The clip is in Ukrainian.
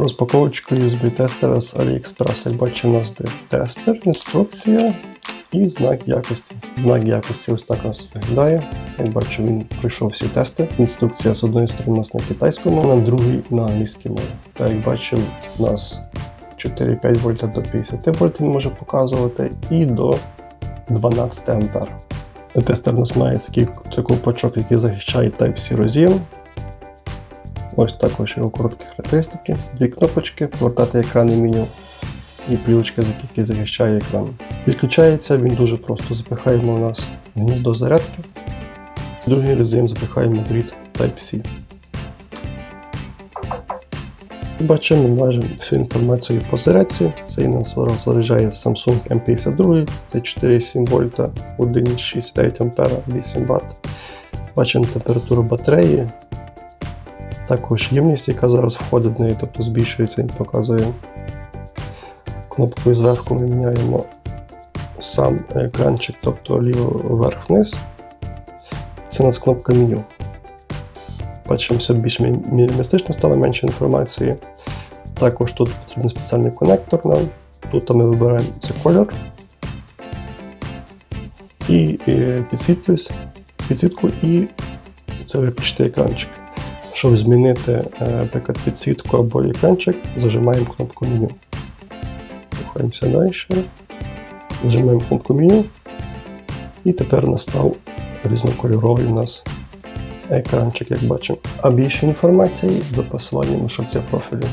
Розпаковочка USB-тестера з AliExpress. Як бачимо, у нас де тестер, інструкція і знак якості. Знак якості ось так у нас виглядає. Як бачимо, він пройшов всі тести. Інструкція з одної сторони у нас на китайському, на другій на англійській мові. Та як бачимо, у нас 4,5 вольта до 50 вольт він може показувати і до 12 ампер. Тестер у нас має такий це ковпачок, який захищає Type-C роз'єм. Ось також його короткі характеристики. Дві кнопочки, повертати екран і меню і плівочка, який захищає екран. Відключається він дуже просто. Запихаємо у нас гніздо зарядки. Другий роз'єм запихаємо в дріт Type-C. Бачимо майже всю інформацію по зарядці. Цей нас заряджає Samsung M52, це 4,7 вольта, 1,69 ампера, 8 Вт. Бачимо температуру батареї. Також ємність, яка зараз входить в неї, тобто збільшується, він показує. Кнопкою зверху ми міняємо сам екранчик, тобто ліво вверх-вниз. Це у нас кнопка меню. Бачимо, все більш мінімалістично стало менше інформації. Також тут потрібен спеціальний конектор нам. Тут ми вибираємо це кольор і підсвітлюсь, підсвітку і це виключити екранчик. Щоб змінити, наприклад, підсвітку або екранчик, зажимаємо кнопку меню. Рухаємося далі. Зажимаємо кнопку меню. І тепер настав різнокольоровий у нас екранчик, як бачимо. А більше інформації за посиланням у шапці профілю.